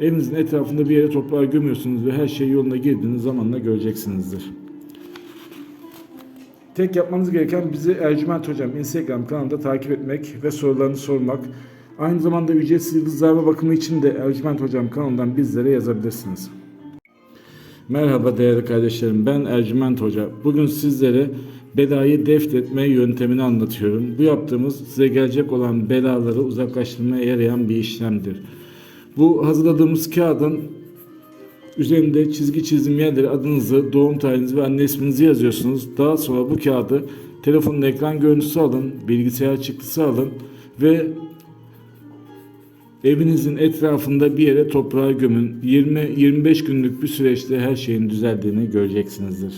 evinizin etrafında bir yere toprağa gömüyorsunuz ve her şey yoluna girdiğiniz zamanla göreceksinizdir. Tek yapmanız gereken bizi Ercüment Hocam Instagram kanalında takip etmek ve sorularını sormak. Aynı zamanda ücretsiz yıldızlarla bakımı için de Ercüment Hocam kanalından bizlere yazabilirsiniz. Merhaba değerli kardeşlerim ben Ercüment Hoca. Bugün sizlere belayı deft etme yöntemini anlatıyorum. Bu yaptığımız size gelecek olan belaları uzaklaştırmaya yarayan bir işlemdir. Bu hazırladığımız kağıdın üzerinde çizgi çizim yerleri adınızı, doğum tarihinizi ve anne isminizi yazıyorsunuz. Daha sonra bu kağıdı telefonun ekran görüntüsü alın, bilgisayar çıktısı alın ve Evinizin etrafında bir yere toprağa gömün. 20-25 günlük bir süreçte her şeyin düzeldiğini göreceksinizdir.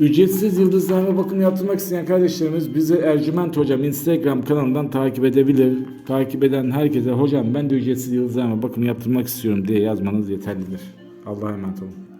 Ücretsiz yıldızlarla bakım yaptırmak isteyen kardeşlerimiz bizi Ercüment Hocam Instagram kanalından takip edebilir. Takip eden herkese hocam ben de ücretsiz yıldızlarla bakım yaptırmak istiyorum diye yazmanız yeterlidir. Allah'a emanet olun.